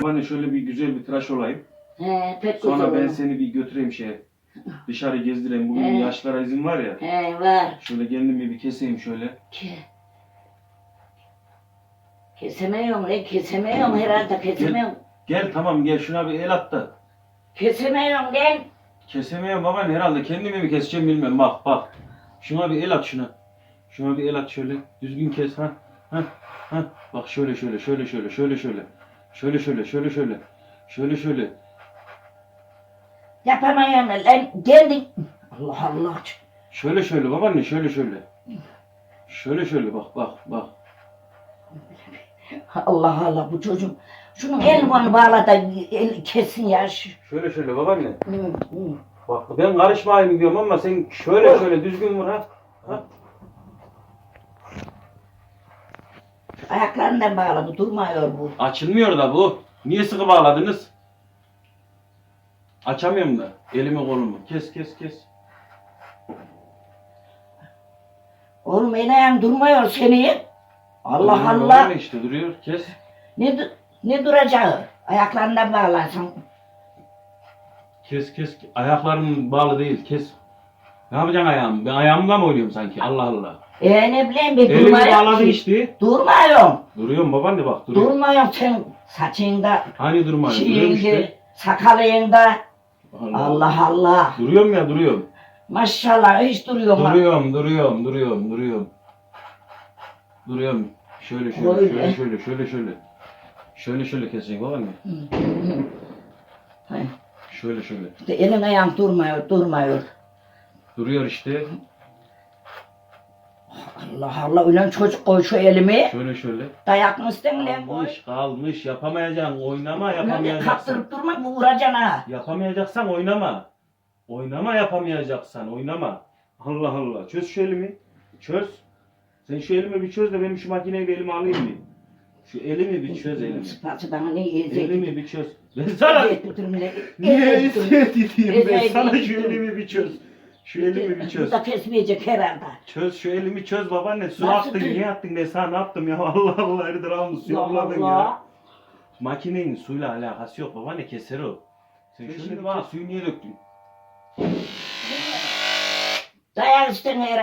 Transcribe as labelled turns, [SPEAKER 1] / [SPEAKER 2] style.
[SPEAKER 1] Babaanne şöyle bir güzel bir tıraş olayım.
[SPEAKER 2] He pek güzel
[SPEAKER 1] Sonra ben
[SPEAKER 2] olur.
[SPEAKER 1] seni bir götüreyim şeye. Dışarı gezdireyim. Bugün
[SPEAKER 2] He.
[SPEAKER 1] yaşlara izin var ya.
[SPEAKER 2] He var.
[SPEAKER 1] Şöyle kendimi bir keseyim şöyle.
[SPEAKER 2] Ke. Kesemiyorum lan kesemiyorum herhalde kesemiyorum.
[SPEAKER 1] Gel tamam gel şuna bir el at da.
[SPEAKER 2] Kesemiyorum lan.
[SPEAKER 1] Kesemiyorum babaanne herhalde kendimi mi keseceğim bilmiyorum. Bak bak. Şuna bir el at şuna. Şuna bir el at şöyle. Düzgün kes ha. Ha. Ha. Bak şöyle şöyle şöyle şöyle şöyle şöyle. Şöyle şöyle şöyle şöyle. Şöyle şöyle.
[SPEAKER 2] Yapamıyorum lan kendin. Allah Allah.
[SPEAKER 1] Şöyle şöyle babaanne şöyle şöyle. Şöyle şöyle bak bak bak.
[SPEAKER 2] Allah Allah bu çocuğum. Şunun elmanı bağla da el kesin ya.
[SPEAKER 1] Şöyle şöyle babaanne.
[SPEAKER 2] Hı, hı.
[SPEAKER 1] Bak ben karışmayayım diyorum ama sen şöyle şöyle düzgün vur ha. ha.
[SPEAKER 2] Ayaklarından bağla bu durmuyor bu.
[SPEAKER 1] Açılmıyor da bu. Niye sıkı bağladınız? Açamıyorum da. Elimi kolumu. Kes kes kes.
[SPEAKER 2] Oğlum enayan durmuyor seni. Allah
[SPEAKER 1] Duruyor,
[SPEAKER 2] Allah.
[SPEAKER 1] öyle işte duruyor. Kes.
[SPEAKER 2] Ne, du- ne duracağı? Ayaklarından bağlarsan.
[SPEAKER 1] Kes kes. Ayaklarım bağlı değil. Kes. Ne yapacaksın ayağım? Ben ayağımla mı oynuyorum sanki? Allah Allah.
[SPEAKER 2] E ne bileyim ben
[SPEAKER 1] Elimi
[SPEAKER 2] durmuyorum
[SPEAKER 1] bağladın
[SPEAKER 2] ki.
[SPEAKER 1] işte.
[SPEAKER 2] Durmuyorum.
[SPEAKER 1] Duruyorum babaanne bak duruyor.
[SPEAKER 2] Durmuyorum sen saçında,
[SPEAKER 1] Hani durmuyor? Duruyorum
[SPEAKER 2] şeyinde,
[SPEAKER 1] işte.
[SPEAKER 2] sakalında.
[SPEAKER 1] Allah.
[SPEAKER 2] Allah Allah.
[SPEAKER 1] Duruyorum ya duruyorum.
[SPEAKER 2] Maşallah hiç duruyor mu?
[SPEAKER 1] Duruyorum, duruyorum, duruyorum, duruyorum. Duruyorum. Şöyle şöyle,
[SPEAKER 2] Öyle.
[SPEAKER 1] şöyle şöyle, şöyle şöyle. Şöyle şöyle kesecek babaanne.
[SPEAKER 2] Hay,
[SPEAKER 1] Şöyle şöyle.
[SPEAKER 2] elin ayağın durmuyor, durmuyor.
[SPEAKER 1] Duruyor işte.
[SPEAKER 2] Allah Allah ulan çocuk koy şu elimi.
[SPEAKER 1] Şöyle şöyle.
[SPEAKER 2] Dayak mı istedin lan koy?
[SPEAKER 1] Kalmış, kalmış. Yapamayacaksın. Oynama,
[SPEAKER 2] Öyle
[SPEAKER 1] yapamayacaksın.
[SPEAKER 2] kaptırıp durma bu vuracaksın ha.
[SPEAKER 1] Yapamayacaksan oynama. Oynama yapamayacaksan oynama. Allah Allah. Çöz şu elimi. Çöz. Sen şu elimi bir çöz de benim şu makineyi bir elime alayım bir. Şu elimi bir çöz elimi.
[SPEAKER 2] Sıpası bana ne yiyecek?
[SPEAKER 1] Elimi bir çöz. Ben sana Niye edeyim ben sana şu elimi bir çöz. Şu elimi bir çöz.
[SPEAKER 2] Bu da kesmeyecek herhalde.
[SPEAKER 1] Çöz şu elimi çöz babaanne. Su
[SPEAKER 2] Nasıl
[SPEAKER 1] attın niye attın ben sana ne yaptım ya Allah Allah eridir almış yolladın ya. Makinenin suyla alakası yok babaanne keser o. Sen şimdi bana suyu niye döktün?
[SPEAKER 2] Dayak istedin herhalde.